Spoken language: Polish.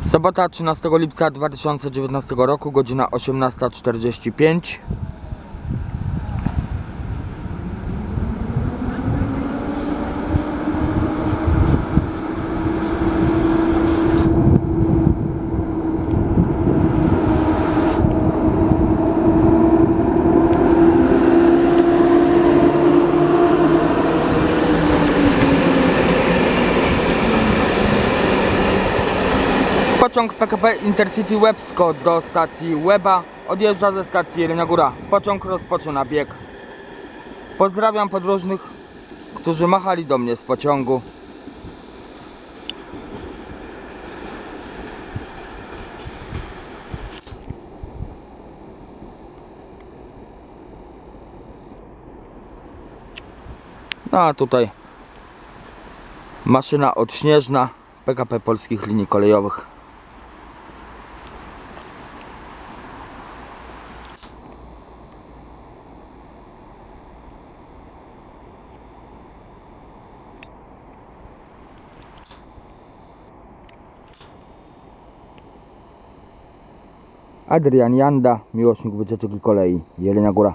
Sobota 13 lipca 2019 roku, godzina 18.45. Pociąg PKP Intercity Łebsko do stacji Łeba odjeżdża ze stacji Jelenia Góra. Pociąg rozpoczyna bieg. Pozdrawiam podróżnych, którzy machali do mnie z pociągu. No a tutaj maszyna odśnieżna PKP Polskich Linii Kolejowych. Adrian Janda, miłośnik wycieczek i kolei, Jelenia Góra.